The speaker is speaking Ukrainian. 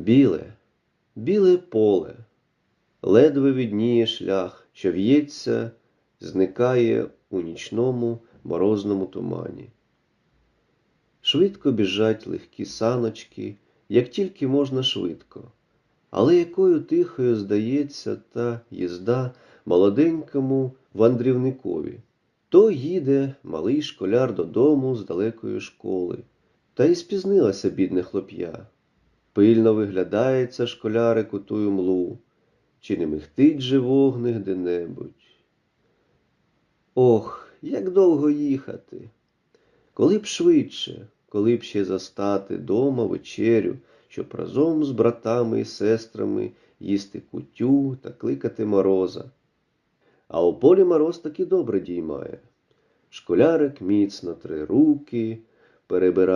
Біле, біле поле, ледве відніє шлях, що в'ється, зникає у нічному морозному тумані. Швидко біжать легкі саночки, як тільки можна швидко, але якою тихою здається та їзда молоденькому вандрівникові. То їде малий школяр додому з далекої школи, та й спізнилася бідне хлоп'я. Пильно виглядається школярик у тую млу, чи не михтить же вогник де-небудь. Ох, як довго їхати. Коли б швидше, коли б ще застати дома вечерю, щоб разом з братами і сестрами їсти кутю та кликати мороза. А у полі мороз таки добре діймає. Школярик міцно три руки перебирає.